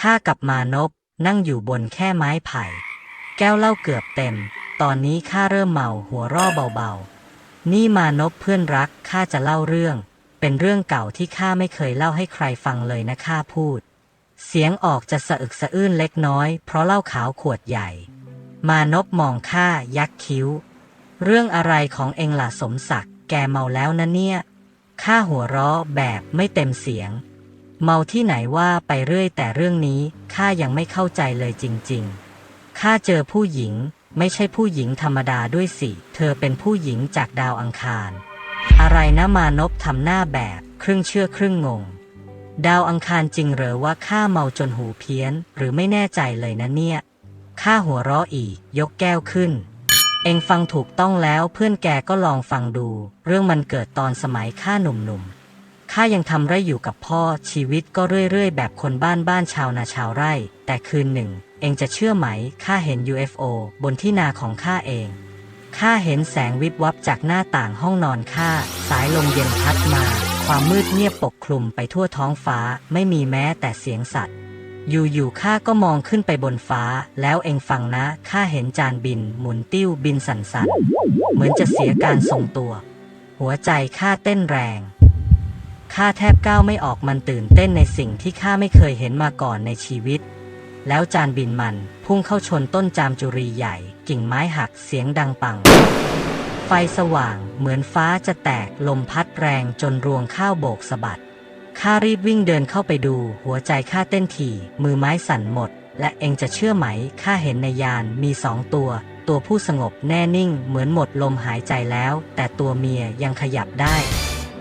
ข้ากับมานพนั่งอยู่บนแค่ไม้ไผ่ แก้วเหล้าเกือบเต็ม ตอนนี้ข้าเริ่มเมาหัวร่อเบาๆ นี่มานพเพื่อนรักข้าจะเล่าเรื่อง เป็นเรื่องเก่าที่ข้าไม่เคยเล่าให้ใครฟังเลยนะข้าพูด เสียงออกจะสะอึกสะอื้นเล็กน้อย เพราะเหล้าขาวขวดใหญ่ มานพมองข้ายักคิ้ว เรื่องอะไรของเองล่ะสมศักดิ์แกเมาแล้วนะเนี่ยข้าหัวเราะแบบไม่เต็มเสียง เมาที่ไหนว่าไปเรื่อยแต่เรื่องนี้ข้ายังไม่เข้าใจเลยจริงๆ ข้าเจอผู้หญิงไม่ใช่ผู้หญิงธรรมดาด้วยสิ เธอเป็นผู้หญิงจากดาวอังคาร อะไรนะมานพทำหน้าแบบครึ่งเชื่อครึ่งงง ดาวอังคารจริงเหรอว่าข้าเมาจนหูเพี้ยน หรือไม่แน่ใจเลยนะเนี่ยข้าหัวเราะอีก ยกแก้วขึ้น เองฟังถูกต้องแล้วเพื่อนแกก็ลองฟังดู เรื่องมันเกิดตอนสมัยข้าหนุ่มๆ ข้ายังทำไร่อยู่กับพ่อชีวิตก็เรื่อยๆ แบบคนบ้านบ้านชาวนาชาวไร่ แต่คืนหนึ่ง เองจะเชื่อไหมข้าเห็น UFO บนที่นาของข้าเองข้าเห็นแสงวิบวับจากหน้าต่างห้องนอนข้าสายลมเย็นพัดมา ความมืดเงียบปกคลุมไปทั่วท้องฟ้าไม่มีแม้แต่เสียงสัตว์อยู่ๆข้าก็มองขึ้นไปบนฟ้า แล้วเองฟังนะข้าเห็นจานบิน หมุนติ้วบินสั่นๆเหมือนจะเสียการทรงตัว หัวใจข้าเต้นแรง ข้าแทบก้าวไม่ออกมันตื่นเต้นในสิ่งที่ข้าไม่เคยเห็นมาก่อนในชีวิต แล้วจานบินมันพุ่งเข้าชนต้นจามจุรีใหญ่ กิ่งไม้หักเสียงดังปัง ไฟสว่างเหมือนฟ้าจะแตกลมพัดแรงจนรวงข้าวโบกสะบัดข้ารีบวิ่งเดินเข้าไปดู หัวใจข้าเต้นถี่ มือไม้สั่นหมด และเองจะเชื่อไหมข้าเห็นในยานมีสองตัว ตัวผู้สงบแน่นิ่งเหมือนหมดลมหายใจแล้ว แต่ตัวเมียยังขยับได้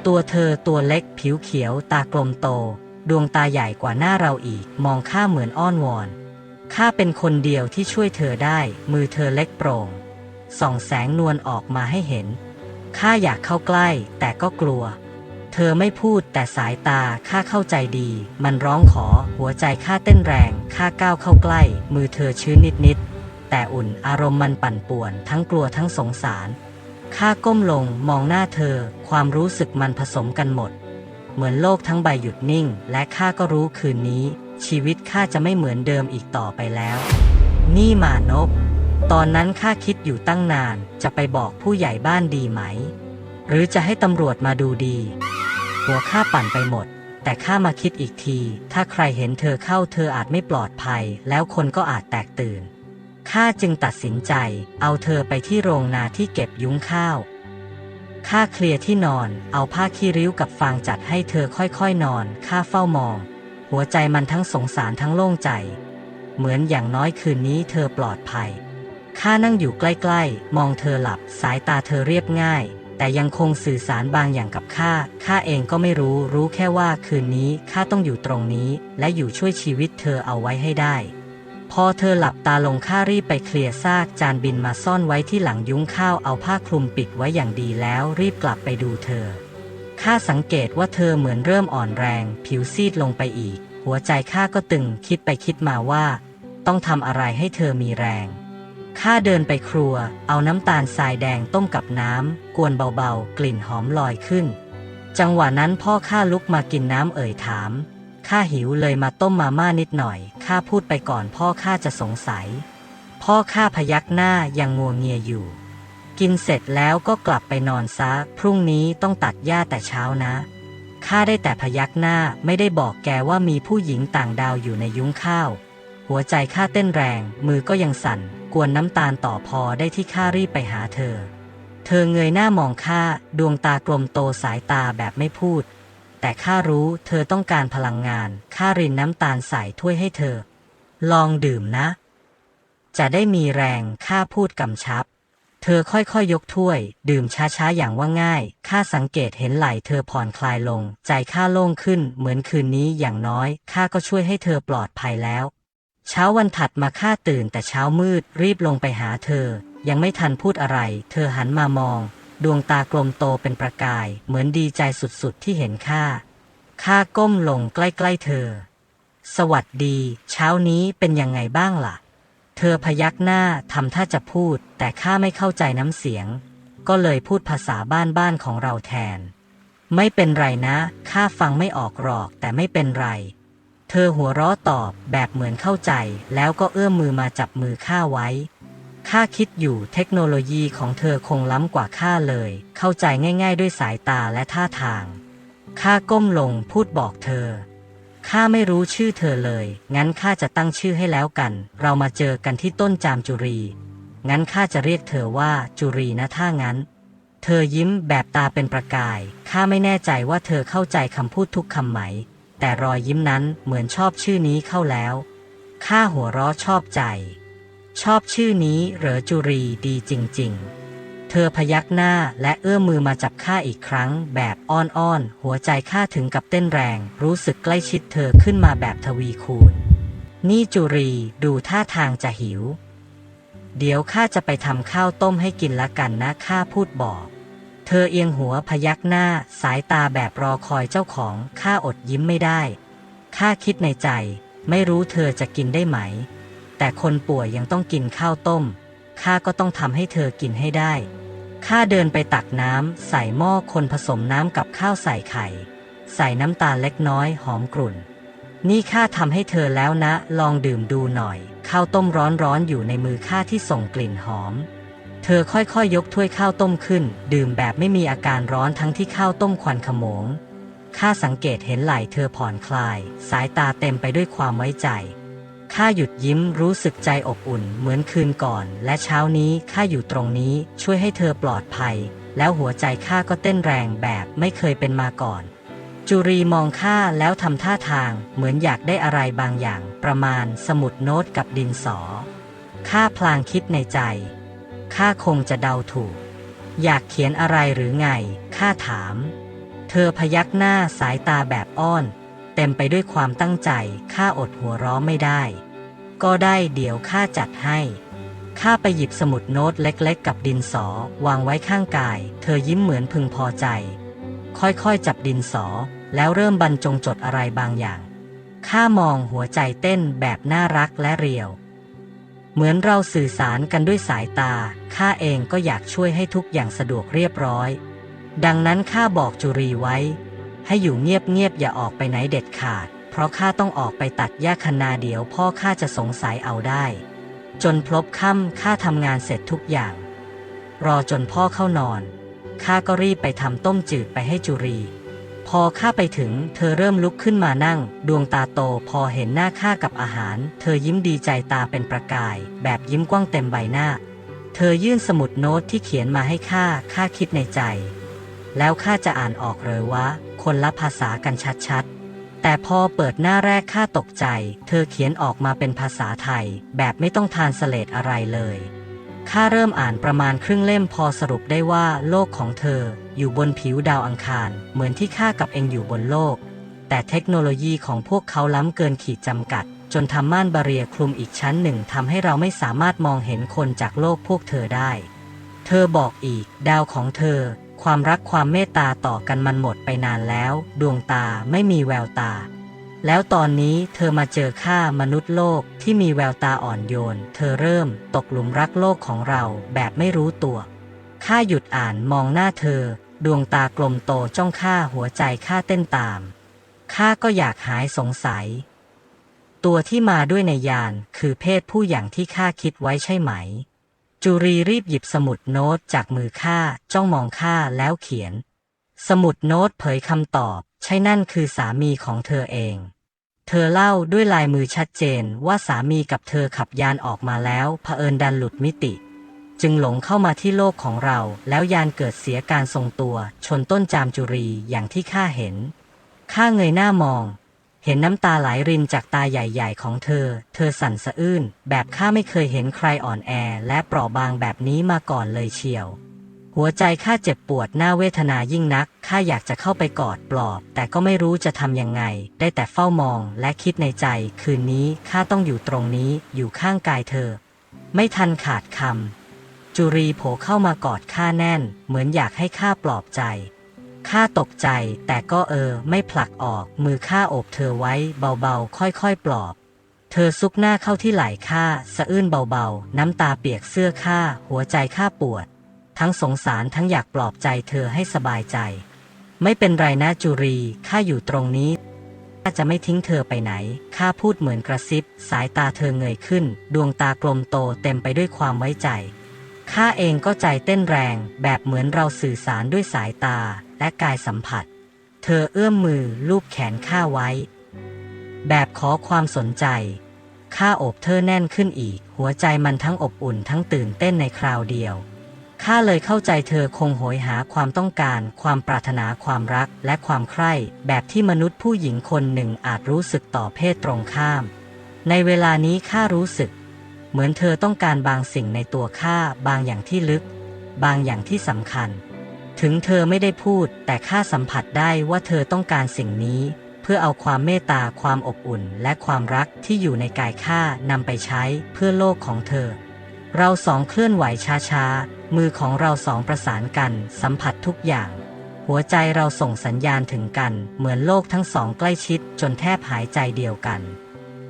ตัวเธอตัวเล็กผิวเขียว ตากลมโต ดวงตาใหญ่กว่าหน้าเราอีก มองข้าเหมือนอ้อนวอนข้าเป็นคนเดียวที่ช่วยเธอได้ มือเธอเล็กโปร่งส่องแสงนวลออกมาให้เห็นข้าอยากเข้าใกล้ แต่ก็กลัว เธอไม่พูดแต่สายตาข้าเข้าใจดี มันร้องขอ หัวใจข้าเต้นแรงข้าก้าวเข้าใกล้ มือเธอชื้นนิดๆแต่อุ่นอารมณ์มันปั่นป่วน ทั้งกลัวทั้งสงสาร ข้าก้มลงมองหน้าเธอ ความรู้สึกมันผสมกันหมด เหมือนโลกทั้งใบหยุดนิ่ง และข้าก็รู้คืนนี้ ชีวิตข้าจะไม่เหมือนเดิมอีกต่อไปแล้ว นี่มานพตอนนั้นข้าคิดอยู่ตั้งนาน จะไปบอกผู้ใหญ่บ้านดีไหม หรือจะให้ตำรวจมาดูดี หัวข้าปั่นไปหมด แต่ข้ามาคิดอีกที ถ้าใครเห็นเธอเข้าเธออาจไม่ปลอดภัย แล้วคนก็อาจแตกตื่น ข้าจึงตัดสินใจเอาเธอไปที่โรงนาที่เก็บยุ้งข้าว ข้าเคลียร์ที่นอน เอาผ้าขี้ริ้วกับฟางจัดให้เธอค่อยๆนอน ข้าเฝ้ามอง หัวใจมันทั้งสงสารทั้งโล่งใจ เหมือนอย่างน้อยคืนนี้เธอปลอดภัย ข้านั่งอยู่ใกล้ๆ มองเธอหลับ สายตาเธอเรียบง่าย แต่ยังคงสื่อสารบางอย่างกับข้า ข้าเองก็ไม่รู้ รู้แค่ว่าคืนนี้ข้าต้องอยู่ตรงนี้ และอยู่ช่วยชีวิตเธอเอาไว้ให้ได้ พอเธอหลับตาลงข้ารีบไปเคลียร์ซากจานบินมาซ่อนไว้ที่หลังยุ้งข้าวเอาผ้าคลุมปิดไว้อย่างดีแล้วรีบกลับไปดูเธอข้าสังเกตว่าเธอเหมือนเริ่มอ่อนแรง ผิวซีดลงไปอีก หัวใจข้าก็ตึงคิดไปคิดมาว่า ต้องทำอะไรให้เธอมีแรงข้าเดินไปครัว เอาน้ำตาลทรายแดงต้มกับน้ำกวนเบาๆ กลิ่นหอมลอยขึ้น จังหวะนั้นพ่อข้าลุกมากินน้ำเอ่ยถาม ข้าหิวเลยมาต้มมาม่านิดหน่อย ข้าพูดไปก่อนพ่อข้าจะสงสัย พ่อข้าพยักหน้ายังงัวเงียอยู่ กินเสร็จแล้วก็กลับไปนอนซะ พรุ่งนี้ต้องตัดหญ้าแต่เช้านะ ข้าได้แต่พยักหน้าไม่ได้บอกแกว่ามีผู้หญิงต่างดาวอยู่ในยุ้งข้าว หัวใจข้าเต้นแรง มือก็ยังสั่น กวนน้ำตาลต่อพอได้ที่ข้ารีบไปหาเธอ เธอเงยหน้ามองข้าดวงตากลมโตสายตาแบบไม่พูด แต่ข้ารู้เธอต้องการพลังงาน ข้ารินน้ำตาลใส่ถ้วยให้เธอ ลองดื่มนะ จะได้มีแรง ข้าพูดกำชับ เธอค่อยๆยยกถ้วย ดื่มช้าๆอย่างว่าง่าย ข้าสังเกตเห็นไหล่เธอผ่อนคลายลง ใจข้าโล่งขึ้น เหมือนคืนนี้อย่างน้อย ข้าก็ช่วยให้เธอปลอดภัยแล้ว เช้าวันถัดมาข้าตื่นแต่เช้ามืด รีบลงไปหาเธอ ยังไม่ทันพูดอะไร เธอหันมามอง ดวงตากลมโตเป็นประกาย เหมือนดีใจสุดๆที่เห็นข้าข้าก้มลงใกล้ๆเธอ สวัสดี เช้านี้เป็นยังไงบ้างล่ะ เธอพยักหน้าทำท่าจะพูด แต่ข้าไม่เข้าใจน้ำเสียง ก็เลยพูดภาษาบ้านๆของเราแทน ไม่เป็นไรนะข้าฟังไม่ออกหรอกแต่ไม่เป็นไร เธอหัวเราะตอบแบบเหมือนเข้าใจ แล้วก็เอื้อมมือมาจับมือข้าไว้ ข้าคิดอยู่เทคโนโลยีของเธอคงล้ำกว่าข้าเลย เข้าใจง่าย ๆ ด้วยสายตาและท่าทาง ข้าก้มลงพูดบอกเธอ ข้าไม่รู้ชื่อเธอเลย งั้นข้าจะตั้งชื่อให้แล้วกัน เรามาเจอกันที่ต้นจามจุรี งั้นข้าจะเรียกเธอว่าจุรีนะถ้างั้น เธอยิ้มแบบตาเป็นประกาย ข้าไม่แน่ใจว่าเธอเข้าใจคำพูดทุกคำไหม แต่รอยยิ้มนั้นเหมือนชอบชื่อนี้เข้าแล้ว ข้าหัวเราะชอบใจ ชอบชื่อนี้เหรอจุรีดีจริง ๆ เธอพยักหน้าและเอื้อมมือมาจับข้าอีกครั้ง แบบอ้อนๆ หัวใจข้าถึงกับเต้นแรง รู้สึกใกล้ชิดเธอขึ้นมาแบบทวีคูณ นี่จุรีดูท่าทางจะหิว เดี๋ยวข้าจะไปทำข้าวต้มให้กินละกันนะข้าพูดบอก เธอเอียงหัวพยักหน้า สายตาแบบรอคอยเจ้าของข้าอดยิ้มไม่ได้ข้าคิดในใจ ไม่รู้เธอจะกินได้ไหม แต่คนป่วยยังต้องกินข้าวต้ม ข้าก็ต้องทำให้เธอกินให้ได้ ข้าเดินไปตักน้ำใส่หม้อคนผสมน้ำกับข้าวใส่ไข่ ใส่น้ำตาลเล็กน้อยหอมกลุ่น นี่ข้าทำให้เธอแล้วนะ ลองดื่มดูหน่อย ข้าวต้มร้อนๆอยู่ในมือข้าที่ส่งกลิ่นหอม เธอค่อยๆยยกถ้วยข้าวต้มขึ้น ดื่มแบบไม่มีอาการร้อนทั้งที่ข้าวต้มควันขโมงข้าสังเกตเห็นไหล่เธอผ่อนคลาย สายตาเต็มไปด้วยความไว้ใจ ข้าหยุดยิ้มรู้สึกใจอบอุ่นเหมือนคืนก่อน และเช้านี้ข้าอยู่ตรงนี้ช่วยให้เธอปลอดภัย แล้วหัวใจข้าก็เต้นแรงแบบไม่เคยเป็นมาก่อน จุรีมองข้าแล้วทำท่าทางเหมือนอยากได้อะไรบางอย่าง ประมาณสมุดโน้ตกับดินสอข้าพลางคิดในใจข้าคงจะเดาถูก อยากเขียนอะไรหรือไงข้าถาม เธอพยักหน้าสายตาแบบอ้อน เต็มไปด้วยความตั้งใจ ข้าอดหัวเราะไม่ได้ ก็ได้เดี๋ยวข้าจัดให้ ข้าไปหยิบสมุดโน้ตเล็กๆ กับดินสอวางไว้ข้างกาย เธอยิ้มเหมือนพึงพอใจ ค่อยๆ จับดินสอ แล้วเริ่มบรรจงจดอะไรบางอย่าง ข้ามองหัวใจเต้นแบบน่ารักและเรียว เหมือนเราสื่อสารกันด้วยสายตา ข้าเองก็อยากช่วยให้ทุกอย่างสะดวกเรียบร้อย ดังนั้นข้าบอกจุรีไว้ ให้อยู่เงียบๆอย่าออกไปไหนเด็ดขาด เพราะข้าต้องออกไปตัดหญ้าคนาเดี๋ยวพ่อข้าจะสงสัยเอาได้ จนพลบค่ำข้าทำงานเสร็จทุกอย่าง รอจนพ่อเข้านอนข้าก็รีบไปทำต้มจืดไปให้จุรี พอข้าไปถึง เธอเริ่มลุกขึ้นมานั่ง ดวงตาโตพอเห็นหน้าข้ากับอาหาร เธอยิ้มดีใจตาเป็นประกาย แบบยิ้มกว้างเต็มใบหน้า เธอยื่นสมุดโน้ตที่เขียนมาให้ข้าข้าคิดในใจ แล้วข้าจะอ่านออกเลยว่า คนละภาษากันชัดๆ แต่พอเปิดหน้าแรกข้าตกใจ เธอเขียนออกมาเป็นภาษาไทย แบบไม่ต้องทานสเลดอะไรเลยข้าเริ่มอ่านประมาณครึ่งเล่มพอสรุปได้ว่าโลกของเธอ อยู่บนผิวดาวอังคาร เหมือนที่ข้ากับเองอยู่บนโลก แต่เทคโนโลยีของพวกเขาล้ำเกินขีดจำกัด จนทำม่านบาเรียคลุมอีกชั้นหนึ่งทำให้เราไม่สามารถมองเห็นคนจากโลกพวกเธอได้ เธอบอกอีก ดาวของเธอ ความรักความเมตตาต่อกันมันหมดไปนานแล้ว ดวงตาไม่มีแววตา แล้วตอนนี้เธอมาเจอข้ามนุษย์โลกที่มีแววตาอ่อนโยน เธอเริ่มตกหลุมรักโลกของเราแบบไม่รู้ตัวข้าหยุดอ่านมองหน้าเธอ ดวงตากลมโตจ้องข้าหัวใจข้าเต้นตามข้าก็อยากหายสงสัย ตัวที่มาด้วยในยานคือเพศผู้อย่างที่ข้าคิดไว้ใช่ไหม จุรีรีบหยิบสมุดโน้ตจากมือข้าจ้องมองข้าแล้วเขียน สมุดโน้ตเผยคำตอบ ใช่นั่นคือสามีของเธอเอง เธอเล่าด้วยลายมือชัดเจนว่าสามีกับเธอขับยานออกมาแล้วเผอิญดันหลุดมิติ จึงหลงเข้ามาที่โลกของเรา แล้วยานเกิดเสียการทรงตัว ชนต้นจามจุรีอย่างที่ข้าเห็นข้าเงยหน้ามอง เห็นน้ำตาไหลรินจากตาใหญ่ ๆ ของเธอ เธอสั่นสะอื้น แบบข้าไม่เคยเห็นใครอ่อนแอ และเปราะบางแบบนี้มาก่อนเลยเชียว หัวใจข้าเจ็บปวดหน้าเวทนายิ่งนัก ข้าอยากจะเข้าไปกอดปลอบ แต่ก็ไม่รู้จะทำยังไง ได้แต่เฝ้ามองและคิดในใจ คืนนี้ข้าต้องอยู่ตรงนี้ อยู่ข้างกายเธอ ไม่ทันขาดคำจุรีโผเข้ามากอดข้าแน่น เหมือนอยากให้ข้าปลอบใจ ข้าตกใจแต่ก็เออไม่ผลักออกมือข้าโอบเธอไว้เบาๆ ค่อยๆ ปลอบ เธอซุกหน้าเข้าที่ไหล่ข้าสะอื้นเบาๆ น้ำตาเปียกเสื้อข้าหัวใจข้าปวด ทั้งสงสารทั้งอยากปลอบใจเธอให้สบายใจ ไม่เป็นไรนะจุรีข้าอยู่ตรงนี้ข้าจะไม่ทิ้งเธอไปไหนข้าพูดเหมือนกระซิบ สายตาเธอเงยขึ้น ดวงตากลมโตเต็มไปด้วยความไว้ใจ ข้าเองก็ใจเต้นแรงแบบเหมือนเราสื่อสารด้วยสายตาและกายสัมผัส เธอเอื้อมมือลูบแขนข้าไว้ แบบขอความสนใจ ข้าโอบเธอแน่นขึ้นอีก หัวใจมันทั้งอบอุ่นทั้งตื่นเต้นในคราวเดียวข้าเลยเข้าใจเธอคงโหยหาความต้องการ ความปรารถนาความรักและความใคร่ แบบที่มนุษย์ผู้หญิงคนหนึ่งอาจรู้สึกต่อเพศตรงข้าม ในเวลานี้ข้ารู้สึก เหมือนเธอต้องการบางสิ่งในตัวข้าบางอย่างที่ลึก บางอย่างที่สำคัญ ถึงเธอไม่ได้พูด แต่ข้าสัมผัสได้ว่าเธอต้องการสิ่งนี้ เพื่อเอาความเมตตาความอบอุ่น และความรักที่อยู่ในกายข้านำไปใช้เพื่อโลกของเธอ เราสองเคลื่อนไหวช้าๆมือของเราสองประสานกัน สัมผัสทุกอย่างหัวใจเราส่งสัญญาณถึงกัน เหมือนโลกทั้งสองใกล้ชิดจนแทบหายใจเดียวกัน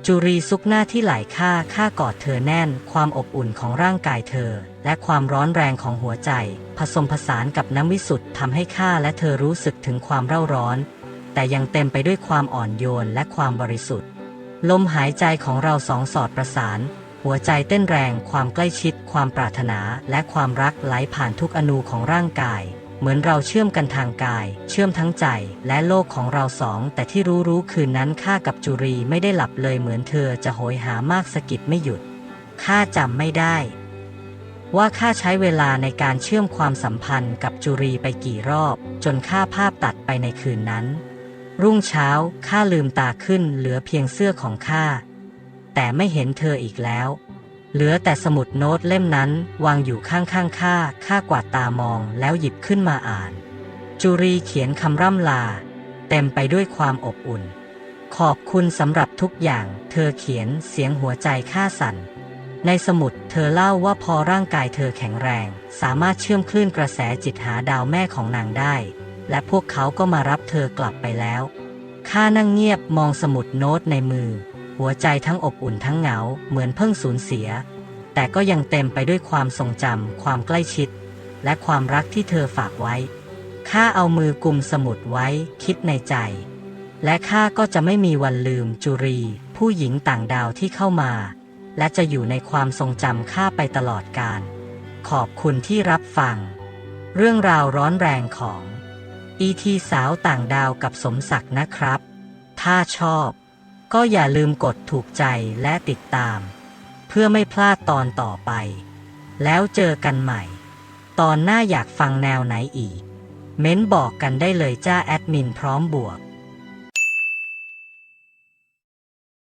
จุรีซุกหน้าที่ไหล่ข้าข้ากอดเธอแน่น ความอบอุ่นของร่างกายเธอ และความร้อนแรงของหัวใจ ผสมผสานกับน้ำวิสุทธ์ทำให้ข้าและเธอรู้สึกถึงความเร่าร้อน แต่ยังเต็มไปด้วยความอ่อนโยนและความบริสุทธิ์ ลมหายใจของเราสองสอดประสาน หัวใจเต้นแรง ความใกล้ชิด ความปรารถนา และความรักไหลผ่านทุกอนูของร่างกาย เหมือนเราเชื่อมกันทางกาย เชื่อมทั้งใจและโลกของเราสอง แต่ที่รู้รู้คืนนั้นข้ากับจุรีไม่ได้หลับเลยเหมือนเธอจะโหยหามากสะกิดไม่หยุดข้าจำไม่ได้ ว่าข้าใช้เวลาในการเชื่อมความสัมพันธ์กับจุรีไปกี่รอบ จนข้าภาพตัดไปในคืนนั้น รุ่งเช้าข้าลืมตาขึ้นเหลือเพียงเสื้อของข้าแต่ไม่เห็นเธออีกแล้ว เหลือแต่สมุดโน้ตเล่มนั้นวางอยู่ข้างๆข้าข้ากวาดตามองแล้วหยิบขึ้นมาอ่าน จุรีเขียนคำร่ำลา เต็มไปด้วยความอบอุ่น ขอบคุณสำหรับทุกอย่าง เธอเขียนเสียงหัวใจข้าสั่น ในสมุดเธอเล่าว่าพอร่างกายเธอแข็งแรง สามารถเชื่อมคลื่นกระแสจิตหาดาวแม่ของนางได้ และพวกเขาก็มารับเธอกลับไปแล้วข้านั่งเงียบมองสมุดโน้ตในมือ หัวใจทั้งอบอุ่นทั้งเหงาเหมือนเพิ่งสูญเสีย แต่ก็ยังเต็มไปด้วยความทรงจำความใกล้ชิด และความรักที่เธอฝากไว้ ข้าเอามือกุมสมุดไว้คิดในใจ และข้าก็จะไม่มีวันลืมจุรี ผู้หญิงต่างดาวที่เข้ามา และจะอยู่ในความทรงจำข้าไปตลอดกาลขอบคุณที่รับฟัง เรื่องราวร้อนแรงของอีทีสาวต่างดาวกับสมศักดิ์นะครับ ถ้าชอบ ก็อย่าลืมกดถูกใจและติดตาม เพื่อไม่พลาดตอนต่อไป แล้วเจอกันใหม่ ตอนหน้าอยากฟังแนวไหนอีก เม้นบอกกันได้เลยจ้าแอดมินพร้อมบวก